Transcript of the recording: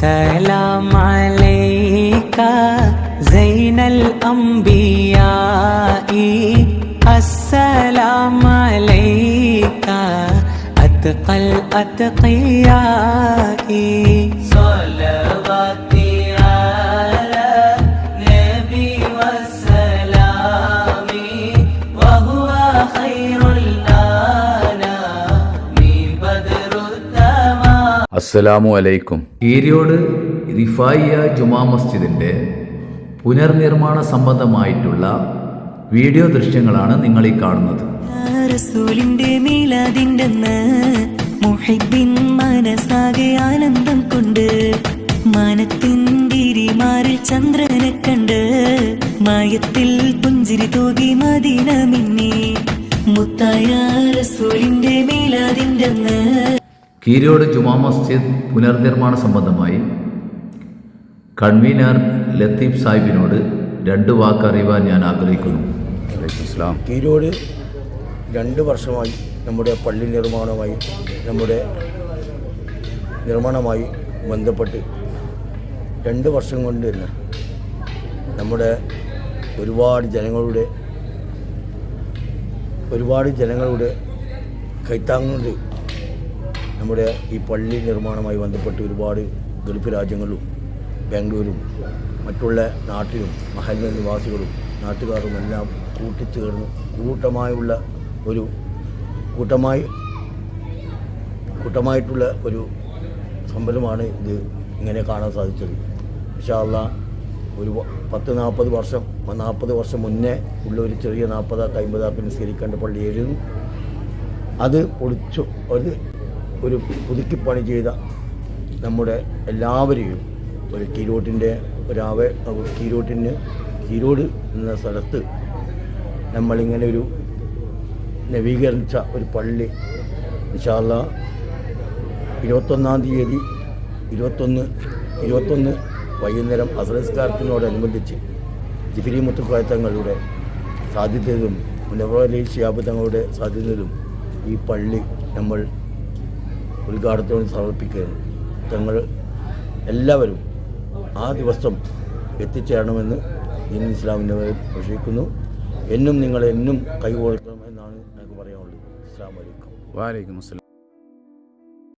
سلام عليك زين الأنبياء. السلام عليك أتقى الأتقياء. صلواتي അസ്സലാമു അലൈക്കും. കീരിയോട് റിഫായിയ ജുമാ മസ്ജിദിന്റെ പുനർനിർമ്മാണ സംബന്ധമായിട്ടുള്ള വീഡിയോ ദൃശ്യങ്ങളാണ് നിങ്ങൾ ഈ കാണുന്നത്. മനസ്സാകെ ആനന്ദം കൊണ്ട് മാനത്തിൻ ഗിരിമാറിൽ ചന്ദ്രനെ കണ്ട് മായത്തിൽ പുഞ്ചിരി തൂകി മദീന മിന്നി. മുത്തായ റസൂലിന്റെ മീലാദിന്റെ കീരിയോട് ജുമാ മസ്ജിദ് പുനർനിർമ്മാണ സംബന്ധമായി കൺവീനർ ലത്തീഫ് സാഹിബിനോട് രണ്ട് വാക്ക് അറിയുവാൻ ഞാൻ ആഗ്രഹിക്കുന്നു. കീരോട് രണ്ട് വർഷമായി നമ്മുടെ പള്ളി നിർമ്മാണമായി നമ്മുടെ നിർമ്മാണമായി ബന്ധപ്പെട്ട് രണ്ട് വർഷം കൊണ്ട് തന്നെ നമ്മുടെ ഒരുപാട് ജനങ്ങളുടെ ഒരുപാട് ജനങ്ങളുടെ കൈത്താങ്ങുകൊണ്ട് നമ്മുടെ ഈ പള്ളി നിർമ്മാണവുമായി ബന്ധപ്പെട്ട് ഒരുപാട് ഗൾഫ് രാജ്യങ്ങളിലും ബാംഗ്ലൂരും മറ്റുള്ള നാട്ടിലും മഹല്ല നിവാസികളും നാട്ടുകാരും എല്ലാം കൂട്ടിച്ചേർന്ന് കൂട്ടമായുള്ള ഒരു കൂട്ടമായി കൂട്ടമായിട്ടുള്ള ഒരു സംഭരമാണ് ഇത് ഇങ്ങനെ കാണാൻ സാധിച്ചത്. വിശാല ഒരു പത്ത് നാൽപ്പത് വർഷം നാൽപ്പത് വർഷം മുന്നേ ഉള്ള ഒരു ചെറിയ നാൽപ്പതാക്ക് അമ്പതാക്ക് നിസ്കരിക്കേണ്ട പള്ളിയായിരുന്നു അത് പൊളിച്ചു അത് ഒരു പുതുക്കിപ്പണി ചെയ്ത നമ്മുടെ എല്ലാവരെയും ഒരു കീരോട്ടിന്റെ ഒരാവ കീരോട്ടിന് കീരോട് എന്ന സ്ഥലത്ത് നമ്മളിങ്ങനെ ഒരു നവീകരിച്ച ഒരു പള്ളി. വിശാല ഇരുപത്തൊന്നാം തീയതി ഇരുപത്തൊന്ന് ഇരുപത്തൊന്ന് വൈകുന്നേരം അസലസ്കാരത്തിനോടനുബന്ധിച്ച് ജിഫിരി മുത്തുക്കോയത്തങ്ങളുടെ സാധ്യതയിലും മുനവലി ഷിയാബ് തങ്ങളുടെ സാധ്യതയിലും ഈ പള്ളി നമ്മൾ ഉദ്ഘാടനത്തോട് സമർപ്പിക്കുകയാണ്. തങ്ങൾ എല്ലാവരും ആ ദിവസം എത്തിച്ചേരണമെന്ന് ദീൻ ഇസ്ലാമിന്റെ പ്രശ്നിക്കുന്നു എന്നും നിങ്ങൾ എന്നും കൈകോർക്കണമെന്നാണ് എനിക്ക് പറയാനുള്ളത്. അസ്സാം വലൈക്കും വാലൈക്കും അസ്സലാം.